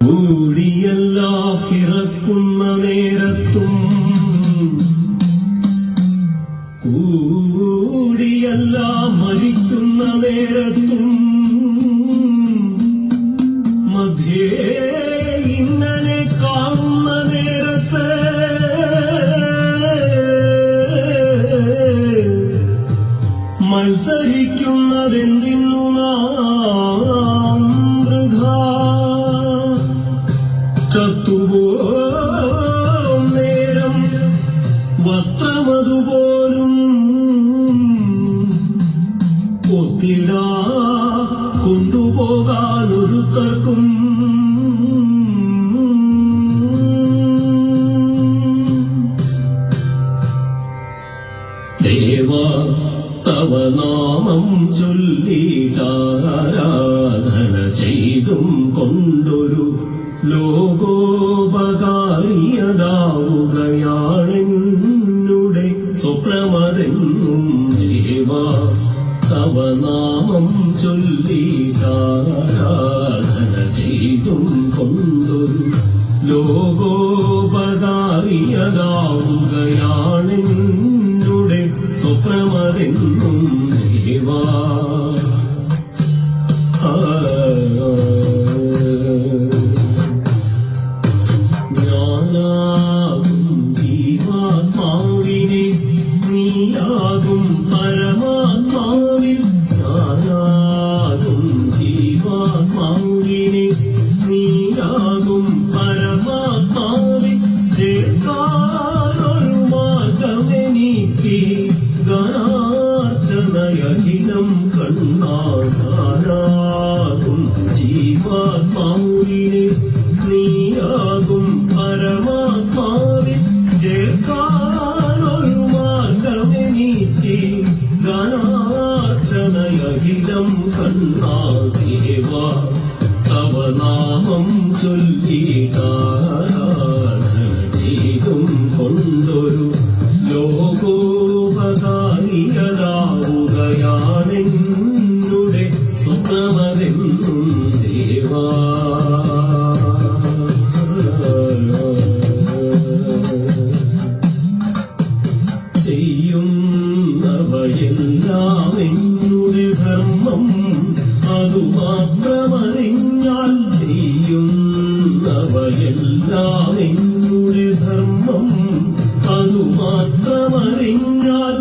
കൂടിയെല്ലാം പിറക്കുന്ന നേരത്തും കൂടിയെല്ലാം മരിക്കുന്ന നേരത്തും മധ്യേ ഇങ്ങനെ കാണുന്ന നേരത്ത് മത്സരിക്കുന്നതെന്തിനു നാം ചത്തുപോം നേരം വസ്ത്രമതുപോലും ഒത്തിടാ കൊണ്ടുപോകാനൊരുത്തർക്കും ദേവ തവ നാമം ചൊല്ലിട്ടാരാധന ചെയ്തും കൊണ്ടൊരു ലോകോപകാരിയതാവുകയാണെന്നുടെ സ്വപ്നമതെന്നും ദേവ തവനാമം ചൊല്ലി താരാധന ചെയ്തും കൊണ്ടൊരു ലോകോപകാരിയതാവുകയാണെന്നുടെ സ്വപ്നമതെന്നും ദേവാ ഗണാർച്ചനയഖിലം കണ്ണാനാകും ജീവാത്മാവിനെ നീയാകും പരമാത്മാവിൽ ചേർക്കാനൊരു മാർഗമെനിക്ക് ഗണാർച്ചനയഖിലം കണ്ണാദേവ തവ നാമം ചൊല്ലിട്ടാരാധന ചെയ്യുന്നവയെല്ലാം ധർമ്മം അതു മാത്രമറിഞ്ഞാൽ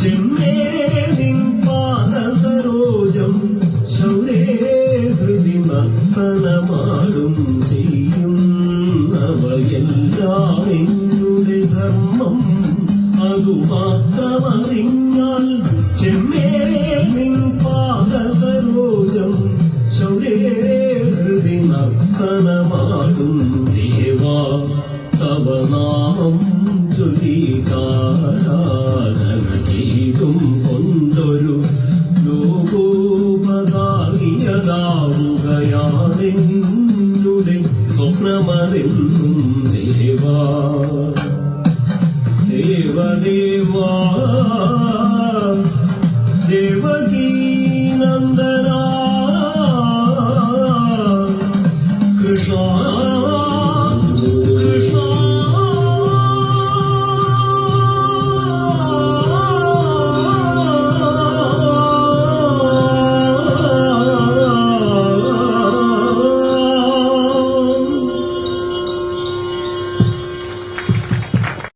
ചെമ്മേതിൻ പാദസരോജം ശൗരേ ഹൃദി നർത്തനമാടും ചൊല്ലിക്കാരാധന ചെയ്തും കൊണ്ടൊരു ലോകോപകാരിയതാവുകയാണെന്നുടെ സ്വപ്നമതെന്നും ദേവാ. ദേവദേവാ. ദേവകീനന്ദന. കൃഷ്ണ